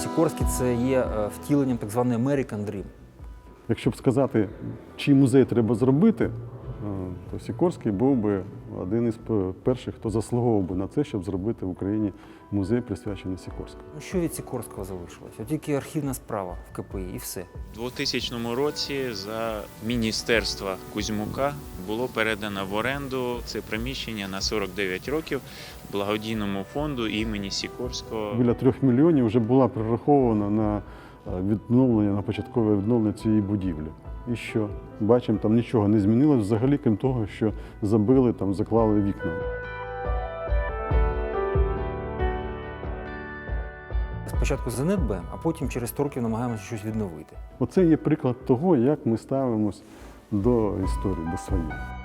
Сікорський це є е, втіленням так званої American Dream. Якщо б сказати, чий музей треба зробити, то Сікорський був би один із перших, хто заслуговував би на це, щоб зробити в Україні музей, присвячений Сікорському. Що від Сікорського залишилось? От тільки архівна справа в КПІ і все. У 2000 році за міністерства Кузьмука було передано в оренду це приміщення на 49 років благодійному фонду імені Сікорського. Біля трьох мільйонів вже була прорахована на е, відновлення, на початкове відновлення цієї будівлі. І що? Бачимо, там нічого не змінилось взагалі, крім того, що забили, там заклали вікна. Спочатку занедбаємо, а потім через 100 років намагаємося щось відновити. Оце є приклад того, як ми ставимось до історії, до своєї.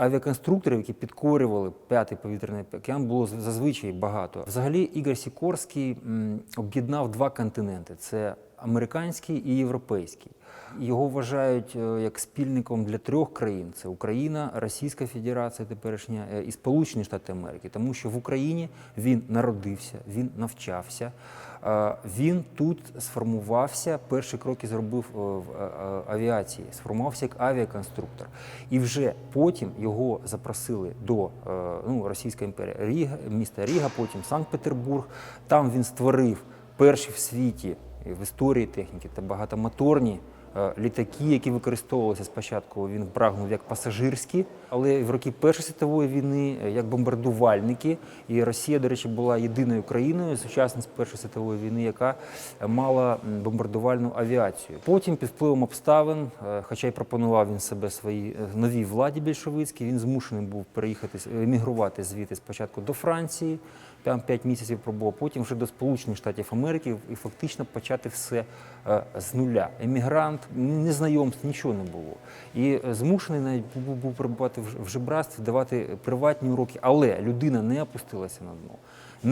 Авіаконструкторів, які підкорювали п'ятий повітряний океан, було зазвичай багато. Взагалі, Ігор Сікорський об'єднав два континенти: це американський і європейський. Його вважають е, як спільником для трьох країн: це Україна, Російська Федерація теперішня е, і Сполучені Штати Америки, тому що в Україні він народився, він навчався. Е, Він тут сформувався, перші кроки зробив в авіації, сформувався як авіаконструктор. І вже потім його запросили до ну, Російська імперія Ріга, міста Ріга, потім Санкт-Петербург. Там він створив перші в світі в історії техніки та багатомоторні е, літаки, які використовувалися спочатку. Він прагнув як пасажирські, але в роки Першої світової війни е, як бомбардувальники. І Росія, до речі, була єдиною країною з Першої світової війни, яка е, мала бомбардувальну авіацію. Потім під впливом обставин, хоча й пропонував він себе своїй новій владі більшовицькій, він змушений був переїхати емігрувати звідти спочатку до Франції. Там 5 місяців пробув, потім вже до Сполучених Штатів Америки і фактично почати все е, з нуля. Емігрант, ні знайомств, нічого не було. І е, змушений навіть був, був перебувати в- жебратстві, давати приватні уроки. Але людина не опустилася на дно,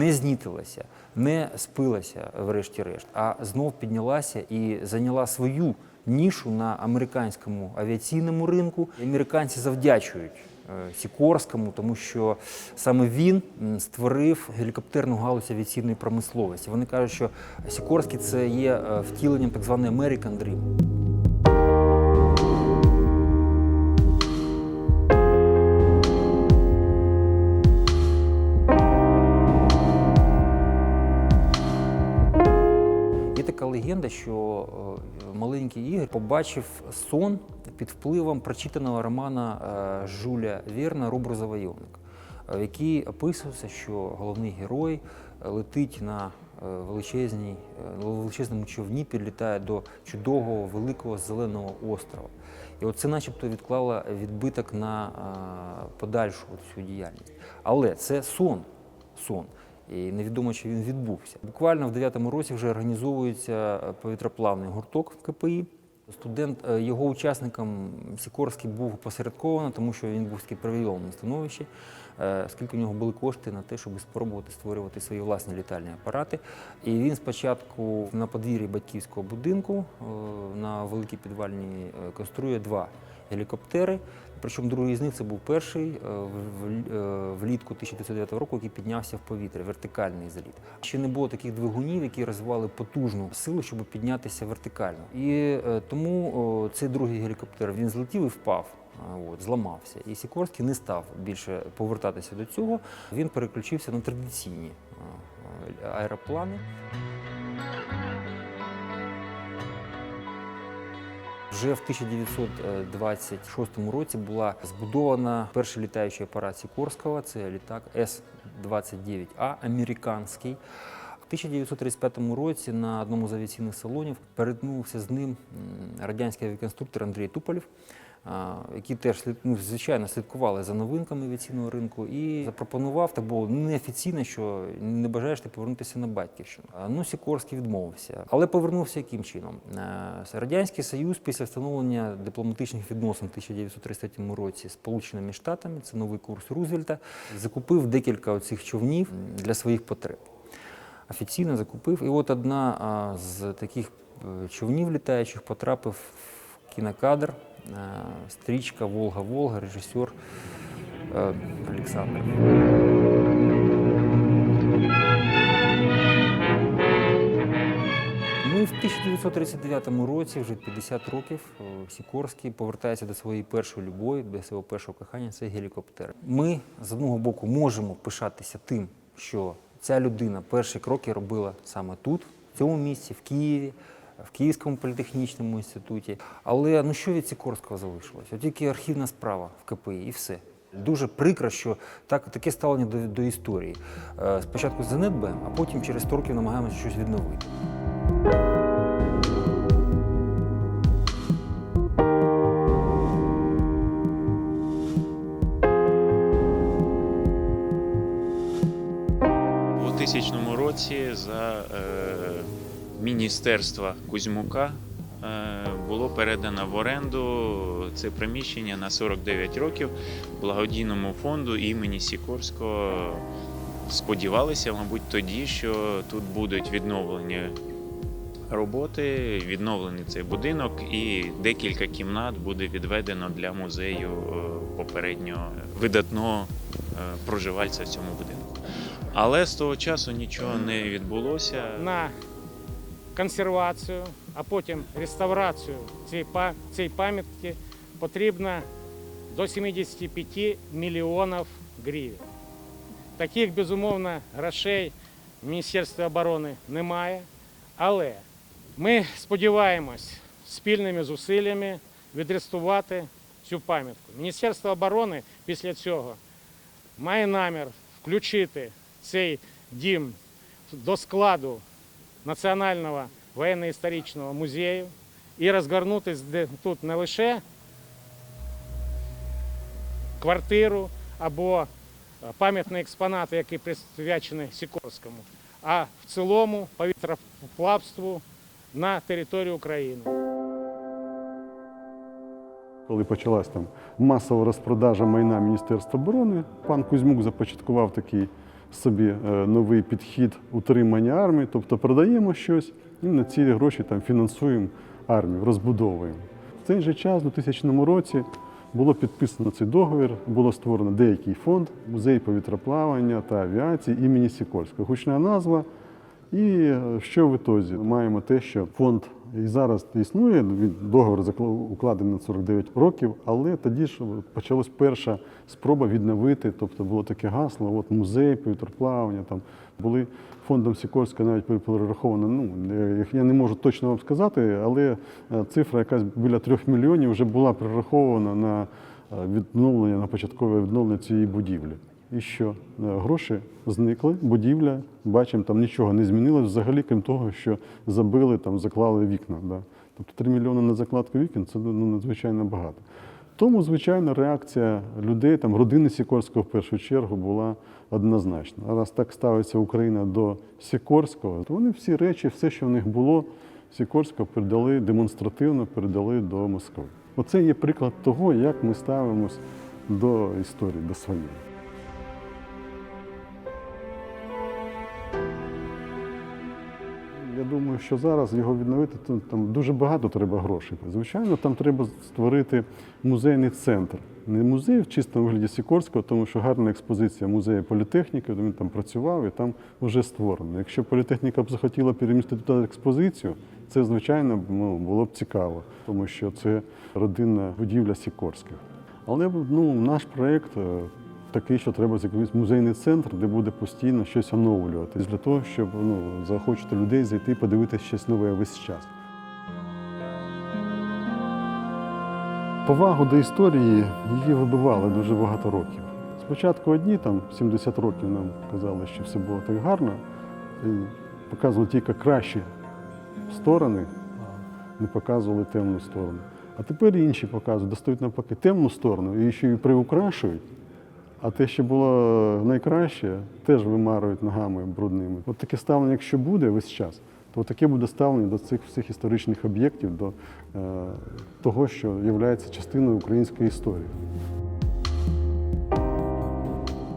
не знітилася, не спилася, врешті-решт, а знов піднялася і зайняла свою нішу на американському авіаційному ринку. Американці завдячують Сікорському, тому що саме він створив гелікоптерну галузь авіаційної промисловості. Вони кажуть, що Сікорський це є е, втіленням так званої American Dream. Є така легенда, що е, маленький Ігор побачив сон під впливом прочитаного романа е, Жуля Верна Рубру Завойовник, е, в якій описувався, що головний герой е, летить на величезній, величезному човні, підлітає до чудового великого зеленого острова. І от це начебто відклало відбиток на подальшу цю діяльність. Але це сон. сон. І невідомо, чи він відбувся. Буквально в 9-му році вже організовується повітроплавний гурток в КПІ. Студент е, його учасником Сікорський був посередковано, тому що він був в таки становищі, е, оскільки у нього були кошти на те, щоб спробувати створювати свої власні літальні апарати. І він спочатку на подвір'ї батьківського будинку е, на великій підвальні конструє два гелікоптери. Причому другий з них це був перший е, е, влітку 1909 року, який піднявся в повітря, вертикальний заліт. Ще не було таких двигунів, які розвивали потужну силу, щоб піднятися вертикально. І е, тому цей другий гелікоптер він злетів і впав. От, зламався. І Сікорський не став більше повертатися до цього. Він переключився на традиційні аероплани. Вже в 1926 році була збудована перший літаючий апарат Сікорського. Це літак С-29А, американський. В 1935 році на одному з авіаційних салонів перетнувся з ним радянський авіаконструктор Андрій Туполєв, який теж ну, звичайно слідкували за новинками авіаційного ринку і запропонував, так було неофіційно, що не бажаєш ти повернутися на батьківщину. Ну, Сікорський відмовився. Але повернувся яким чином? Радянський Союз після встановлення дипломатичних відносин в 1933 році з Сполученими Штатами, це новий курс Рузвельта, закупив декілька оцих човнів для своїх потреб. Офіційно закупив. І от одна з таких е, човнів літаючих потрапив в кінокадр стрічка Волга-Волга, режисер Олександр. Ну, в 1939 році, вже 50 років, е, Сікорський повертається до своєї першої любові, до свого першого кохання це гелікоптер. Ми з одного боку можемо пишатися тим, що ця людина перші кроки робила саме тут, в цьому місці, в Києві, в Київському політехнічному інституті. Але ну що від Сікорського залишилось? От тільки архівна справа в КПІ і все. Дуже прикро, що так, таке ставлення до, до історії. Е, Спочатку занедбе, а потім через 100 років намагаємося щось відновити. У 2000 році за е, міністерства Кузьмука е, було передано в оренду це приміщення на 49 років благодійному фонду імені Сікорського. Сподівалися, мабуть, тоді, що тут будуть відновлені роботи, відновлений цей будинок, і декілька кімнат буде відведено для музею е, попередньо видатного е, проживальця в цьому будинку. Але з того часу нічого не відбулося. на консервацію, а потім реставрацію цієї, пам'ятки потрібно до 75 мільйонів гривень. Таких, безумовно, грошей в Міністерстві оборони немає, але ми сподіваємось спільними зусиллями відреставрувати цю пам'ятку. Міністерство оборони після цього має намір включити цей дім до складу Національного воєнно-історичного музею і розгорнутися тут не лише квартиру або е, пам'ятні експонати, які присвячені Сікорському, а в цілому повітроплавству на території України. Коли почалась там масова розпродажа майна Міністерства оборони, пан Кузьмук започаткував такий собі е, новий підхід утримання армії, тобто продаємо щось і на ці гроші там фінансуємо армію, розбудовуємо. В цей же час, у 2000 році, було підписано цей договір, було створено деякий фонд музей повітроплавання та авіації імені Сікорського. Гучна назва. І е, що в ітозі? Маємо те, що фонд і зараз існує, закла- укладений на 49 років, але тоді ж почалась перша спроба відновити, тобто було таке гасло, от музей повітроплавання, там були фондом Сікорського навіть перераховано, ну, я не можу точно вам сказати, але е, цифра якась біля трьох мільйонів вже була перерахована на е, відновлення, на початкове відновлення цієї будівлі. І що? Е, Гроші зникли, будівля, бачимо, там нічого не змінилось взагалі, крім того, що забили, там, заклали вікна. Да. Тобто 3 мільйони на закладку вікон це ну, надзвичайно багато. Тому, звичайно, реакція людей, там, родини Сікорського в першу чергу була однозначна. А раз так ставиться Україна до Сікорського, то вони всі речі, все, що в них було, Сікорського передали демонстративно передали до Москви. Оце є приклад того, як ми ставимось до історії, до своєї. Що зараз його відновити то там дуже багато треба грошей. Звичайно, там треба створити музейний центр. Не музей в чистому вигляді Сікорського, тому що гарна експозиція музею політехніки, він там працював і там вже створено. Якщо політехніка б захотіла перемістити туди експозицію, це звичайно ну, було б цікаво, тому що це родинна будівля Сікорських. Але ну, наш проєкт е, такий, що треба якийсь музейний центр, де буде постійно щось оновлюватись для того, щоб ну, захочете людей зайти, подивитися щось нове весь час. Повагу до історії її вибивали дуже багато років. Спочатку одні, там 70 років нам казали, що все було так гарно, і показували тільки кращі сторони, не показували темну сторону. А тепер інші показують, достають навпаки темну сторону і ще й приукрашують. А те, що було найкраще, теж вимарують ногами брудними. От таке ставлення, якщо буде весь час, то таке буде ставлення до цих всіх історичних об'єктів, до е, того, що є частиною української історії.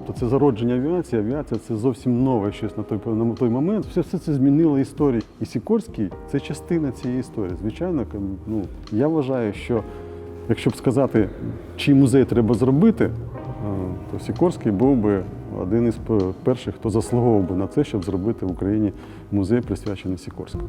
То це зародження авіації. Авіація це зовсім нове щось на той, на той момент. Все, все це змінило історію. І Сікорський це частина цієї історії. Звичайно, ну, я вважаю, що якщо б сказати, чий музей треба зробити, то Сікорський був би один із перших, хто заслуговував би на це, щоб зробити в Україні музей, присвячений Сікорському.